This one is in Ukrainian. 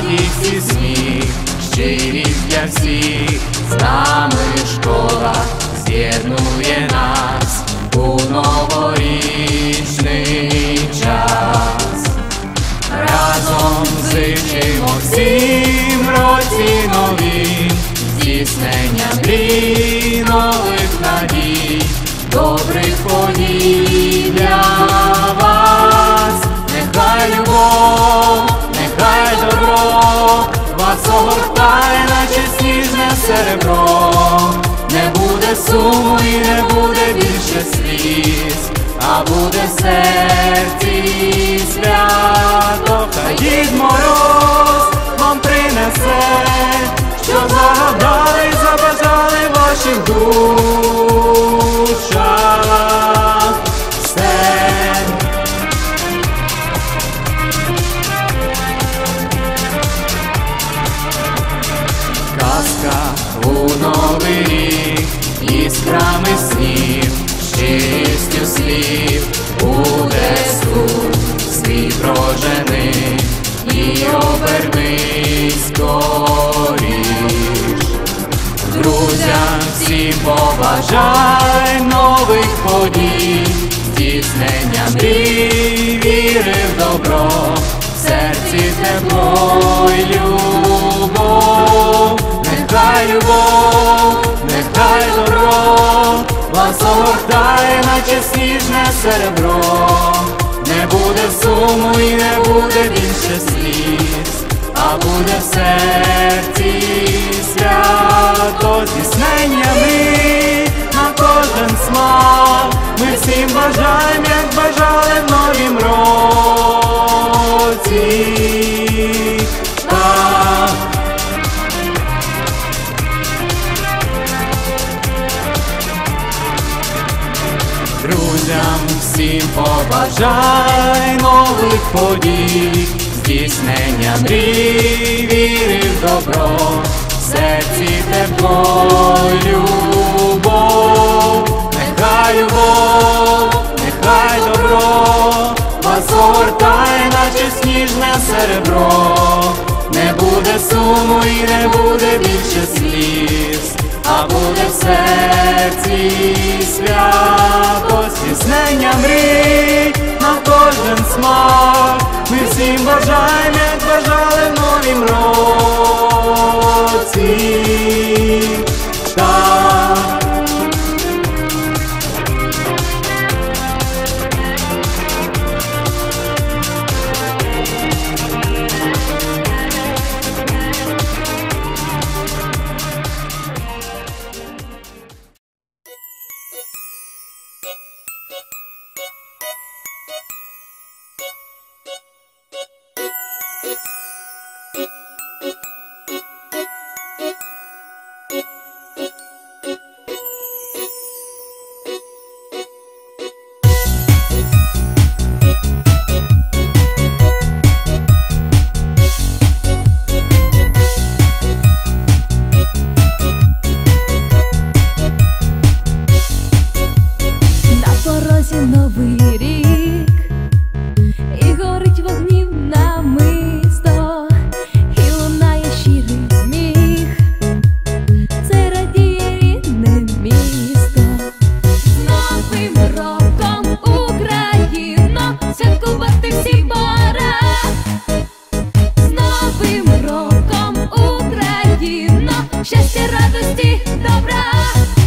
радість і сміх, щирість для всіх, з нами школа з'єднує нас у новорічний огортає, наче сніжне серебро, не буде суму і не буде більше сліз, а буде серці свято, та Дід Мороз вам принесе, що загадали у новий рік, іскрами снів, щирістю слів, буде суд, свій прожени і обернись скоріш. Друзям всім побажай нових подій, здійснення мрій, віри в добро, в серці тепло нехай любов, нехай добро, огортає, наче сніжне серебро, не буде суму і не буде більше сліз, а буде в серці свято здійсненнями на кожен смак. Ми всім бажаємо, Друзям всім побажай нових подій, здійснення мрій, віри в добро, серці тепло, любов, нехай любов, нехай добро, вас огортає, наче сніжне серебро, не буде суму і не буде більше сліз, а буде в серці свято, здійснення мрій на кожен смак. Ми всім бажаємо, як бажали в новім році. Радості, добра.